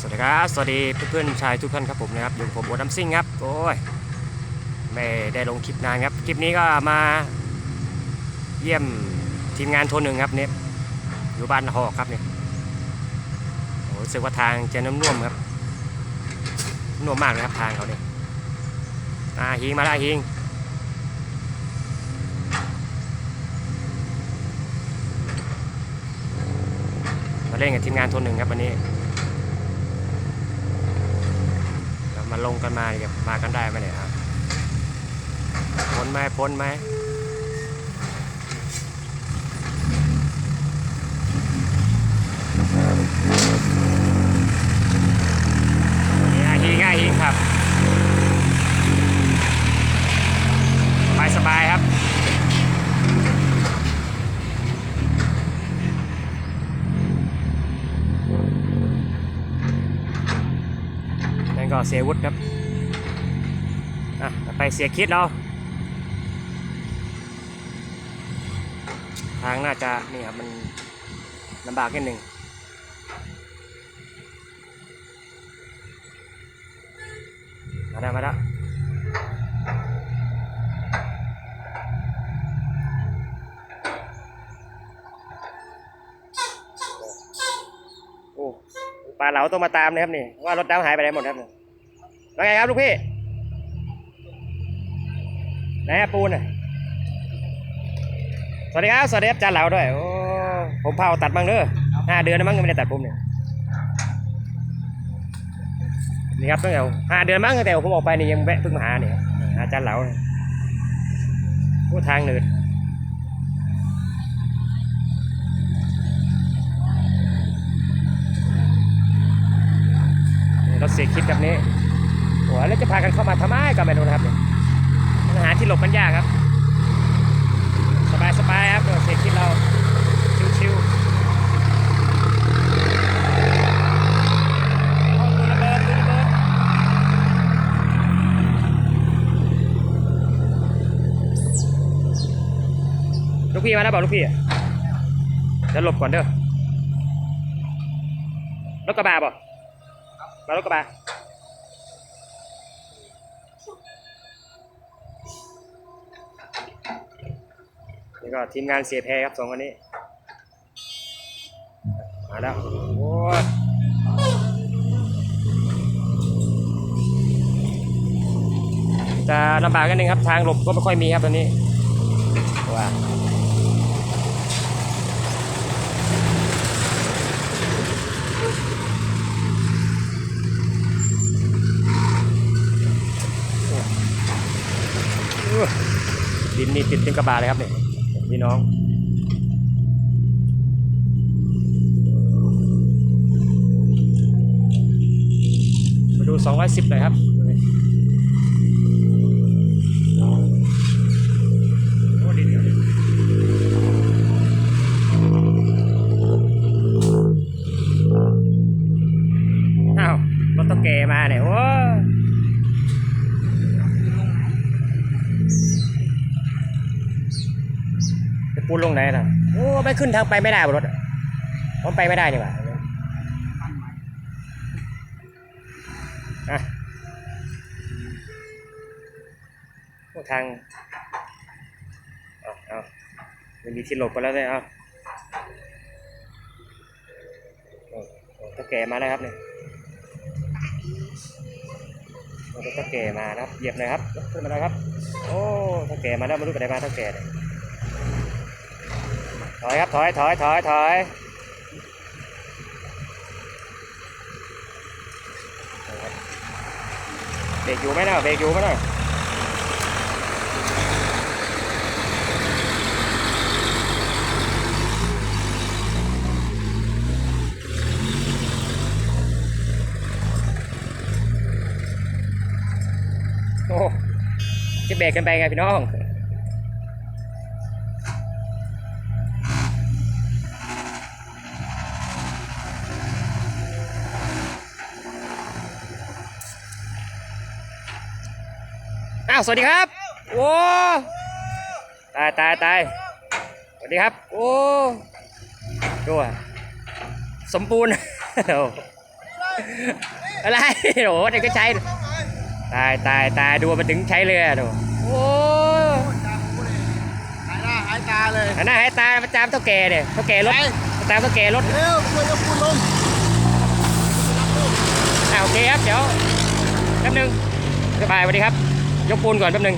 สวัสดีครับ สวัสดีเพื่อนๆชายทุกท่านครับผมนะครับอยู่ผมโอดัมซิ่งครับ โอ้ย ไม่ได้ลงคลิปนานครับ คลิปนี้ก็มาเยี่ยมทีมงานโทนหนึ่งครับเนี่ยอยู่บ้านหอกครับเนี่ยโอ้รู้สึกว่าทางจะนุ่มๆครับ นุ่มมากเลยครับทางเขาเนี่ยอ่าฮิงมาแล้วฮิงมาเล่นกับทีมงานโทนหนึ่งครับวันนี้ เรามา ลงกันมาดีครับมากันได้ไหมเนี่ยครับพ้นไหมพ้นไหมนี่อาฮิงอาฮิงครับสบายสบายครับ นั่นก็เสียวุฒิครับอะไปเสียคิดเราทางน่าจะนี่ครับมันลำบากนิดหนึ่งมาได้วมาได้โอ้ปลาเหลาต้องมาตามนะครับนี่ว่ารถน้ำหายไปไหนหมดครับนี่ แล้วไงครับลูกพี่ไหนปูนอะสวัสดีครับสวัสดีครับจานเหลาด้วยโอ้ผมเผาตัดบ้างเด้อห้าเดือนมั้งยังไม่ได้ตัดผมเนี่ยนี่ครับตั้งแต่ห้าเดือนมั้งตั้งแต่ผมออกไปนี่ยังแวะเพิ่งมาหาเนี่ยหาจานเหลาเนี่ยโอ้ทางหนืดนี่รถเสียคิดแบบนี้ โอ้ยแล้วจะพากันเข้ามาทำไมก็ไม่รู้นะครับเนี่ยมันหาที่หลบมันยากครับ สบายสบายครับเสียงคิดเราชิวๆเอาปืนระเบิดปืนระเบิดลูกพี่มาแล้วบอกลูกพี่อะเดี๋ยวหลบก่อนเด้อรถกระบะบ่มารถกระบะ นี่ก็ทีมงานเสียแพรครับสองคนนี้ มาแล้ว โอ้ยจะลำบากกันนึงครับ ทางหลบก็ไม่ค่อยมีครับตอนนี้ว่าดินนี่ติดเต็มกระบะเลยครับเนี่ย พี่น้อง มาดู 210หน่อยครับโอ้ดินเดี๋ยวอ้าวรถต้องแกมาเนี่ยโอ้ ปูนลงไหนล่ะโอ้ไม่ขึ้นทางไปไม่ได้บนรถผมไปไม่ได้นี่หว่าอะทางเอาเอามันมีที่หลบกันแล้วเลยเอาโอ้โอ้ถ้าแก่มาแล้วครับเนี่ยโอ้ถ้าแก่มานะครับ เหยียบหน่อยครับขึ้นมาแล้วครับ โอ้ถ้าแก่มาแล้วไม่รู้ไปไหนมาถ้าแก่เนี่ย ถอยครับถอยถอยถอยถอยเบรกอาวสวัสดีครับ โอ้ตายตายตายสวัสดีครับ โอ้ดูอะสมบูรณ์โอ้อะไรโหเด็กก็ใช้ตายตายตายดูมันถึงใช้เลยอะดูโอ้หายหน้าหายตาเลยหันหน้าหายตาประจามเท่าแก่เนี่ยเท่าแก่รถไปประจามเท่าแก่รถเร็วช่วยยกคุณลงอ่าโอเคครับเดี๋ยวแป๊บนึงสบายสวัสดีครับ ยกปูนก่อนแป๊บนึง